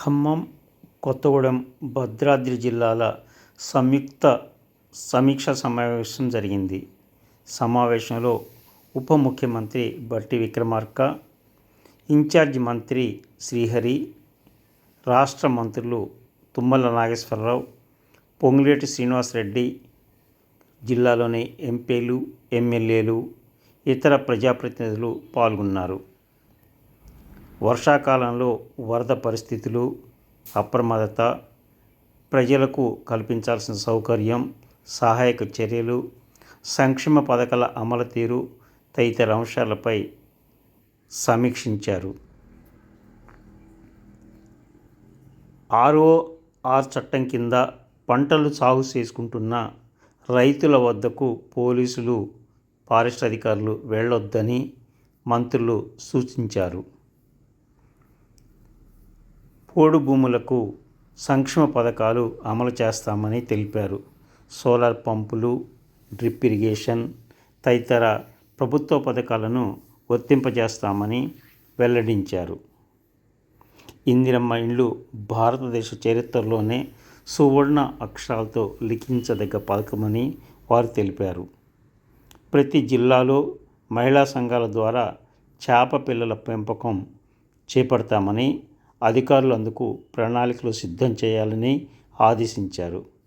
ఖమ్మం కొత్తగూడెం భద్రాద్రి జిల్లాల సంయుక్త సమీక్ష సమావేశం జరిగింది. సమావేశంలో ఉప ముఖ్యమంత్రి బట్టి విక్రమార్క ఇన్ఛార్జ్ మంత్రి శ్రీహరి రాష్ట్ర మంత్రులు తుమ్మల నాగేశ్వరరావు పొంగులేటి శ్రీనివాసరెడ్డి జిల్లాలోని ఎంపీలు ఎమ్మెల్యేలు ఇతర ప్రజాప్రతినిధులు పాల్గొన్నారు. వర్షాకాలంలో వరద పరిస్థితులు అప్రమత్తత ప్రజలకు కల్పించాల్సిన సౌకర్యం సహాయక చర్యలు సంక్షేమ పథకాల అమలు తీరు తదితర అంశాలపై సమీక్షించారు. ఆర్ఓఆర్ చట్టం కింద పంటలు సాగు చేసుకుంటున్న రైతుల వద్దకు పోలీసులు ఫారెస్ట్ అధికారులు వెళ్ళొద్దని మంత్రులు సూచించారు. పోడు భూములకు సంక్షేమ పథకాలు అమలు చేస్తామని తెలిపారు. సోలార్ పంపులు డ్రిప్ ఇరిగేషన్ తదితర ప్రభుత్వ పథకాలను వర్తింపజేస్తామని వెల్లడించారు. ఇందిరమ్మ ఇండ్లు భారతదేశ చరిత్రలోనే సువర్ణ అక్షరాలతో లిఖించదగ్గ పథకమని వారు తెలిపారు. ప్రతి జిల్లాలో మహిళా సంఘాల ద్వారా చేప పిల్లల పెంపకం చేపడతామని అధికారులు అందుకు ప్రణాళికలు సిద్ధం చేయాలని ఆదేశించారు.